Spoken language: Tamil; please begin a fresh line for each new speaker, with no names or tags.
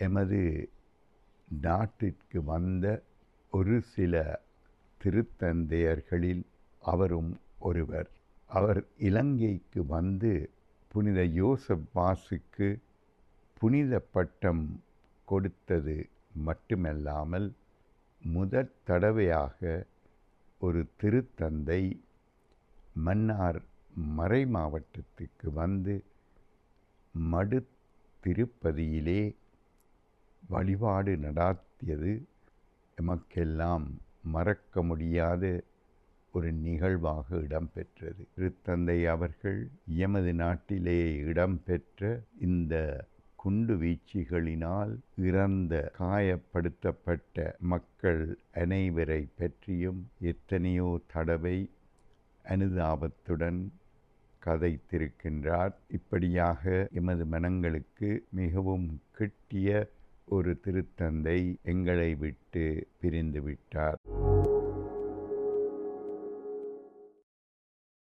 எமது நாட்டிற்கு வந்த ஒரு சில திருத்தந்தையர்களில் அவரும் ஒருவர். அவர் இலங்கைக்கு வந்து புனித யோசப் பாசுக்கு புனித பட்டம் கொடுத்தது மட்டுமல்லாமல் முதற் தடவையாக ஒரு திருத்தந்தை மன்னார் மறை மாவட்டத்துக்கு வந்து மடு திருப்பதியிலே வழிபாடு நடாத்தியது எமக்கெல்லாம் மறக்க முடியாத ஒரு நிகழ்வாக இடம்பெற்றது. திருத்தந்தை அவர்கள் எமது நாட்டிலே இடம்பெற்ற இந்த குண்டு வீழ்ச்சிகளினால் இறந்த காயப்படுத்தப்பட்ட மக்கள் அனைவரை பற்றியும் எத்தனையோ தடவை அனுதாபத்துடன் கதைத்திருக்கின்றார். இப்படியாக எமது மனங்களுக்கு மிகவும் கிட்டிய ஒரு திருத்தந்தை எங்களை விட்டு பிரிந்து விட்டார்.